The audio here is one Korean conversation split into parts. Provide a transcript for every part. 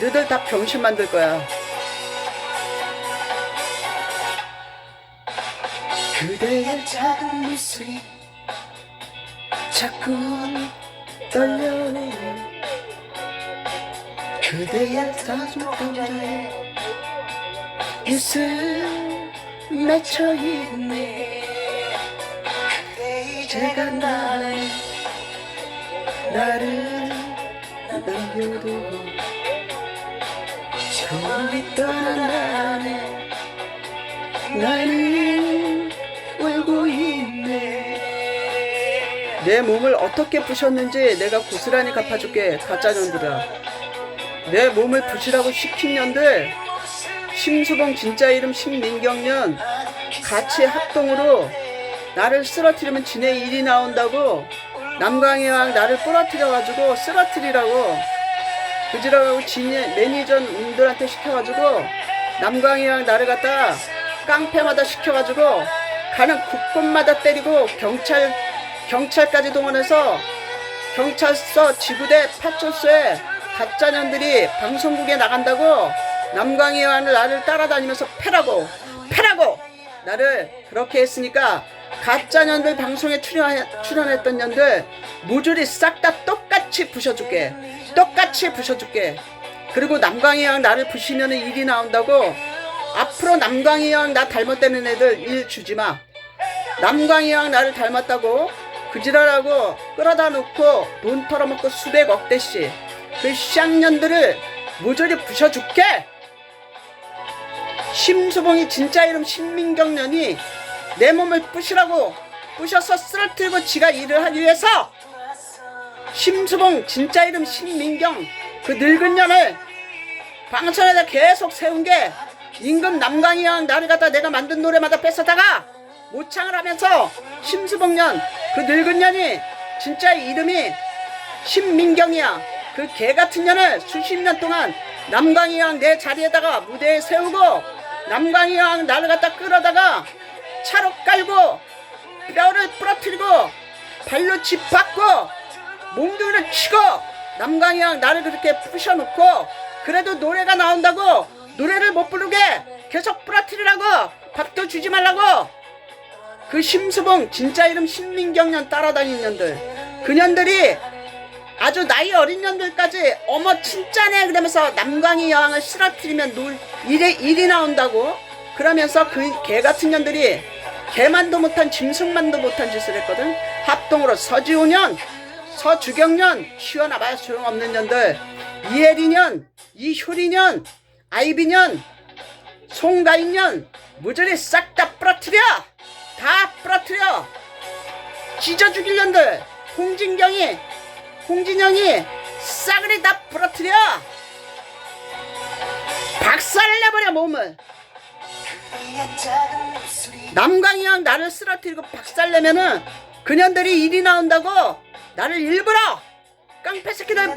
너들 다 병신 만들 거야. 그대의 작은 미소이 자꾸 떨려오네 그대의 사슴 감자에 입술 맺혀있네 제가 나를 나를 남겨두고 저리 떠나네 나는 울고 있네. 내 몸을 어떻게 부셨는지 내가 고스란히 갚아줄게 가짜 년들아. 내 몸을 부시라고 시킨 년들 심수봉 진짜 이름 심민경년 같이 합동으로 나를 쓰러뜨리면 지네 일이 나온다고 남광이랑 나를 부러뜨려가지고 쓰러뜨리라고 그지라고 매니저 님들한테 시켜가지고 남광이랑 나를 갖다 깡패마다 시켜가지고 가는 국권마다 때리고 경찰 경찰까지 동원해서 경찰서 지구대 파출소에 가짜년들이 방송국에 나간다고 남광이와 나를 따라다니면서 패라고 패라고! 나를 그렇게 했으니까 가짜년들 방송에 출연, 출연했던 년들 모조리 싹 다 똑같 이 부셔줄게. 똑같이 부셔줄게. 그리고 남광이랑 나를 부시면 일이 나온다고 앞으로 남광이랑 나 닮았다는 애들 일 주지 마. 남광이랑 나를 닮았다고 그지랄하고 끌어다 놓고 돈 털어먹고 수백 억 대씩 그 시학년들을 모조리 부셔줄게. 심수봉이 진짜 이름 신민경년이 내 몸을 부시라고 부셔서 쓰러뜨리고 지가 일을 하기 위해서 심수봉 진짜 이름 신민경. 그 늙은 년을 방송에다 계속 세운 게 임금 남강이랑 나를 갖다 내가 만든 노래마다 뺏어다가 모창을 하면서 심수봉 년 그 늙은 년이 진짜 이름이 신민경이야. 그 개 같은 년을 수십 년 동안 남강이랑 내 자리에다가 무대에 세우고 남강이랑 나를 갖다 끌어다가 차로 깔고 뼈를 부러뜨리고 발로 짚받고 몽둥이를 치고 남강이랑 나를 그렇게 부셔놓고 그래도 노래가 나온다고 노래를 못 부르게 계속 부러뜨리라고 밥도 주지 말라고. 그 심수봉 진짜 이름 신민경년 따라다니는 년들. 그 년들이 아주 나이 어린 년들까지 어머 진짜네 그러면서 남광이 여왕을 쓰러뜨리면 놀 일이 일이 나온다고 그러면서 그 개 같은 년들이 개만도 못한 짐승만도 못한 짓을 했거든. 합동으로 서지호년 서주경년 시원하봐야 소용없는 년들. 이혜리년 이효리년 아이비년 송가인년 무전히 싹다 부러뜨려! 다 부러뜨려! 찢어 죽일 년들 홍진경이 홍진영이 싸그리 다 부러뜨려! 박살을 내버려 몸을! 남광이랑 나를 쓰러뜨리고 박살내면은 그년들이 일이 나온다고 나를 일부러 깡패 새끼들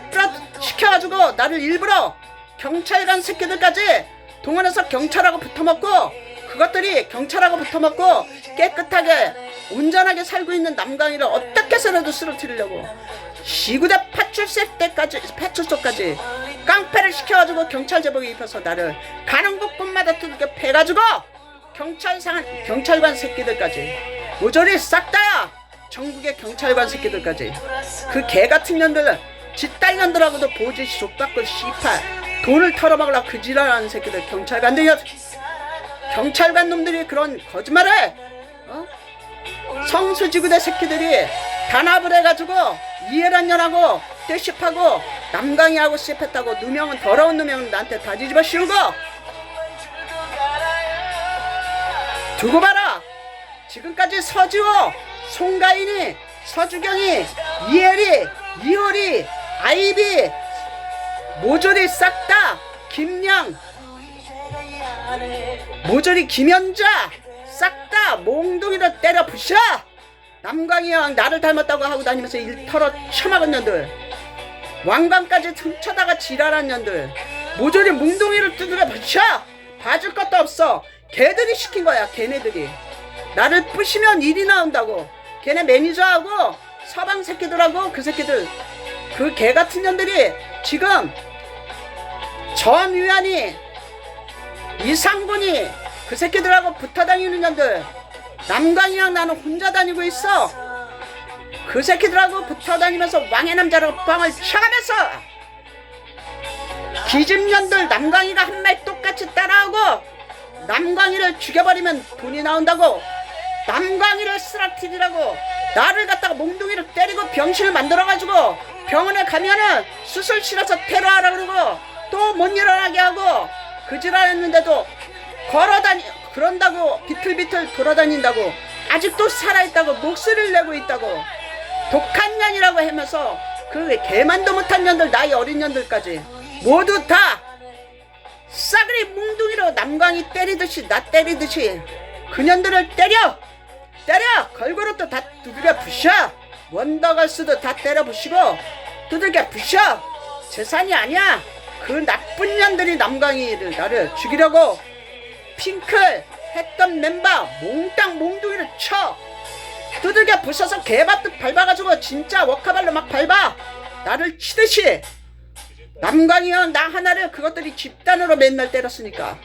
시켜가지고 나를 일부러 경찰관 새끼들까지 동원해서 경찰하고 붙어먹고 그것들이 경찰하고 붙어먹고 깨끗하게 온전하게 살고 있는 남강이를 어떻게 해서라도 쓰러뜨리려고 시구대 파출소 때까지 파출소까지 깡패를 시켜가지고 경찰 제복에 입혀서 나를 가는 곳곳마다 두들겨 패가지고 경찰상 경찰관 새끼들까지 모조리 싹 다야 전국의 경찰관 새끼들까지. 그 개 같은 년들 짓딸 년들하고도 보지 족박고 씨팔 돈을 털어먹으려 그 지랄하는 새끼들 경찰관들이 경찰관 놈들이 그런 거짓말을 어? 성수지구대 새끼들이 단합을 해가지고 이해란 년하고 떼씹하고 남강이하고 씹했다고 누명은 더러운 누명은 나한테 다 뒤집어 씌우고! 두고 봐라! 지금까지 서지호 송가인이 서주경이 이혜리 이효리 아이비 모조리 싹 다 김양 모조리 김연자 싹 다 몽둥이로 때려 부셔! 남광이 형 나를 닮았다고 하고 다니면서 일 털어 쳐막은 년들 왕관까지 훔쳐다가 지랄한 년들 모조리 몽둥이를 두드려 부셔! 봐줄 것도 없어! 걔들이 시킨 거야 걔네들이. 나를 부시면 일이 나온다고 걔네 매니저하고 서방 새끼들하고 그 새끼들 그 개 같은 년들이 지금 전 위안이 이상군이 그 새끼들하고 붙어 다니는 년들 남강이랑 나는 혼자 다니고 있어. 그 새끼들하고 붙어 다니면서 왕의 남자라고 빵을 쳐가면서 기집년들 남강이가 한 말 똑같이 따라하고 남강이를 죽여버리면 돈이 나온다고 남강이를 쓰러뜨리라고 나를 갖다가 몽둥이를 때리고 병실을 만들어가지고 병원에 가면은 수술 실어서 테러하라 그러고 또 못 일어나게 하고 그지랄 했는데도 걸어다니 그런다고 비틀비틀 돌아다닌다고 아직도 살아있다고 목소리를 내고 있다고 독한 년이라고 하면서 그 개만도 못한 년들 나이 어린 년들까지 모두 다 싸그리 뭉둥이로 남광이 때리듯이 나 때리듯이 그년들을 때려 때려! 걸그룹도 다 두들겨 부셔! 원더걸스도 다 때려 부시고 두들겨 부셔! 재산이 아니야! 그 나쁜 년들이 남광이를 나를 죽이려고! 핑클! 했던 멤버 몽땅 몽둥이를 쳐! 두들겨 부셔서 개밥듯 밟아가지고 진짜 워카발로 막 밟아! 나를 치듯이! 남광이형 나 하나를 그것들이 집단으로 맨날 때렸으니까.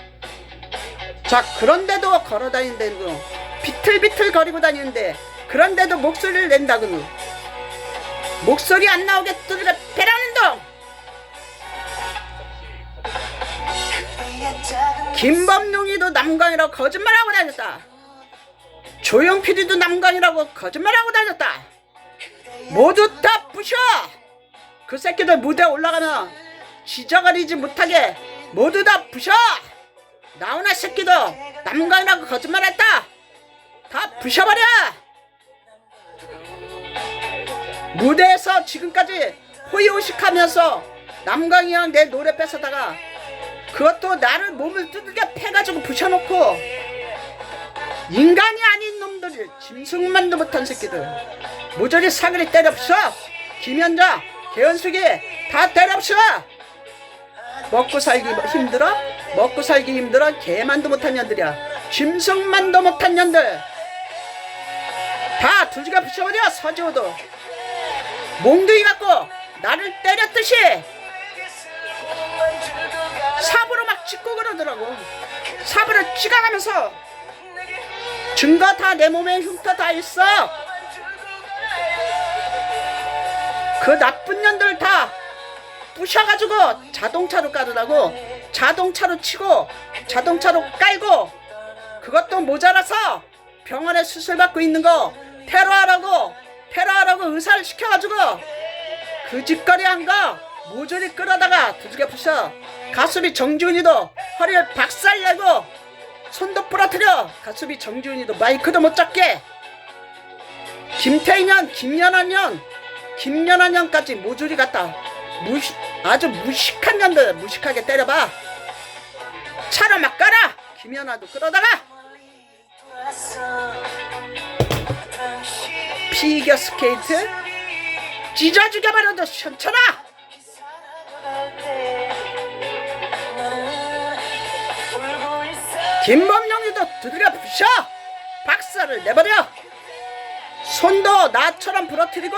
자 그런데도 걸어다닌다는 거 비틀비틀 거리고 다니는데 그런데도 목소리를 낸다고 목소리 안 나오게 두드려 패라는 동! 김범용이도 남광이라고 거짓말하고 다녔다. 조용필이도 남광이라고 거짓말하고 다녔다. 모두 다 부셔! 그 새끼들 무대 올라가면 지저거리지 못하게 모두 다 부셔! 나오나 새끼도 남광이라고 거짓말했다 다 부셔버려! 무대에서 지금까지 호의호식하면서 남광이랑 내 노래 뺏어다가 그것도 나를 몸을 두들겨 패가지고 부셔놓고 인간이 아닌 놈들 짐승만도 못한 새끼들 모조리 사그리 때려 부숴! 김현자 개연숙이 다 때려 부숴! 먹고 살기 힘들어? 먹고 살기 힘들어? 개만도 못한 년들이야. 짐승만도 못한 년들 다 두지가 부셔버려 서지호도. 몽둥이 갖고 나를 때렸듯이 삽으로 막 찍고 그러더라고. 삽으로 찍어가면서 증거 다 내 몸에 흉터 다 있어. 그 나쁜 년들 다 부셔가지고 자동차로 깔으라고. 자동차로 치고 자동차로 깔고 그것도 모자라서 병원에 수술 받고 있는 거 테러하라고 테러하라고 의사를 시켜가지고 그 짓거리 한 거 모조리 끌어다가 두들겨 부셔. 가수비 정준이도 허리에 박살 내고 손도 부러뜨려. 가수비 정준이도 마이크도 못 잡게. 김태인년 김연아년 김연아년까지 모조리 갖다. 무시, 아주 무식한 년들 무식하게 때려봐. 차로 막 깔아. 김연아도 끌어다가 피겨 스케이트? 찢어 죽여버려도 시원찮아! 김범용이도 두드려 부셔! 박살을 내버려! 손도 나처럼 부러뜨리고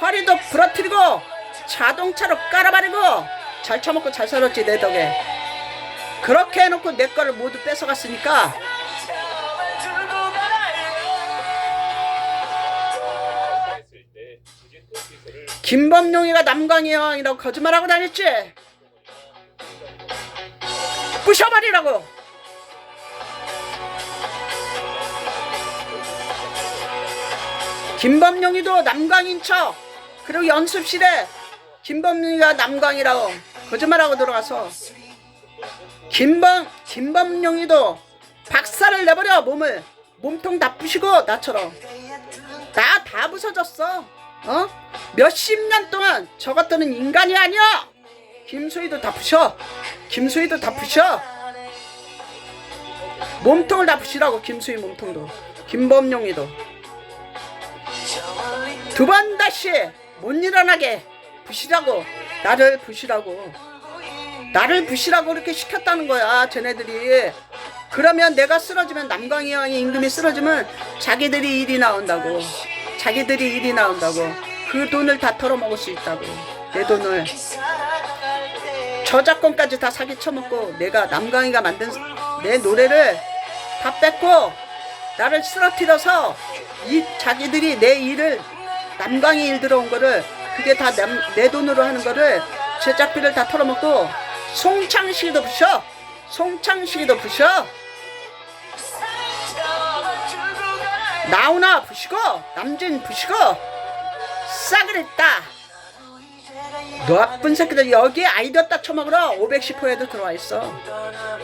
허리도 부러뜨리고 자동차로 깔아버리고 잘 처먹고 잘 살았지 내 덕에. 그렇게 해놓고 내 거를 모두 뺏어갔으니까 김범용이가 남광이 형이라고 거짓말하고 다녔지? 부셔버리라고. 김범용이도 남광인 척. 그리고 연습실에 김범용이가 남광이라고 거짓말하고 들어가서 김범 김범용이도 박살을 내버려. 몸을. 몸통 다 부시고 나처럼. 나 다 부서졌어 어? 몇십 년 동안 저 같은 인간이 아니야! 김수희도 다 부셔. 김수희도 다 부셔. 몸통을 다 부시라고 김수희 몸통도. 김범용이도. 두 번 다시 못 일어나게 부시라고 나를 부시라고. 나를 부시라고 그렇게 시켰다는 거야 쟤네들이. 그러면 내가 쓰러지면 남광이 형이 임금이 쓰러지면 자기들이 일이 나온다고 자기들이 일이 나온다고. 그 돈을 다 털어먹을 수 있다고. 내 돈을. 저작권까지 다 사기 쳐먹고 내가 남강이가 만든 내 노래를 다 뺏고 나를 쓰러뜨려서 이 자기들이 내 일을 남강이 일 들어온 거를 그게 다 내 돈으로 하는 거를 제작비를 다 털어먹고 송창식이도 부셔. 송창식이도 부셔 나훈아 부시고 남진 부시고 싸그랬다. 나쁜 새끼들 여기 아이디어 딱 쳐먹으러 510호에도 들어와 있어.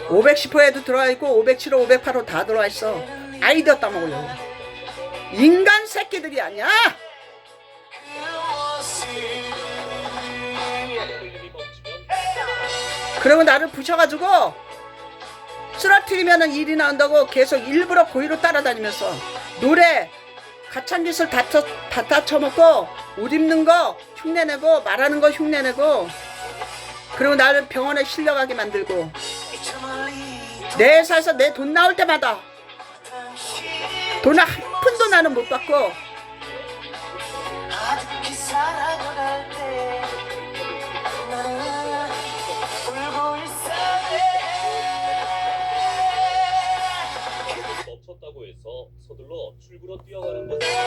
510호에도 들어와 있고 507호 508호 다 들어와 있어. 아이디어 따먹으려고. 인간 새끼들이 아니야! 그리고 나를 부셔가지고 쓰러뜨리면 일이 나온다고 계속 일부러 고의로 따라다니면서 노래 가찬 짓을 다, 쳐, 다, 다 쳐먹고 옷 입는 거 흉내내고 말하는 거 흉내내고 그리고 나를 병원에 실려가게 만들고 내 회사에서 내 돈 나올 때마다 돈을 한 푼도 나는 못 받고 서둘러 출구로 뛰어가는 것은